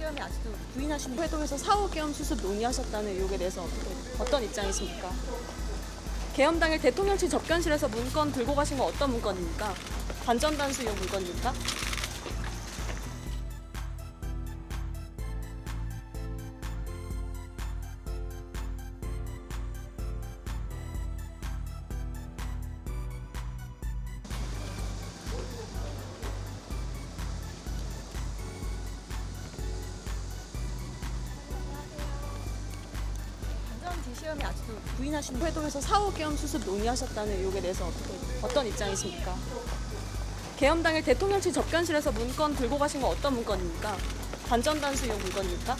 시험이 아직도 부인하시는 회동에서 사후 계엄 수습 논의하셨다는 의혹에 대해서 어떻게, 어떤 입장이십니까? 계엄 당일 대통령실 접견실에서 문건 들고 가신 건 어떤 문건입니까? 관전단수용 문건입니까? 시험이 아직도 부인하시는 회동에서 사후 계엄 수습 논의하셨다는 의혹에 대해서 어떻게, 어떤 입장이십니까? 계엄 당일 대통령실 접견실에서 문건 들고 가신 건 어떤 문건입니까? 관전단수용 문건입니까?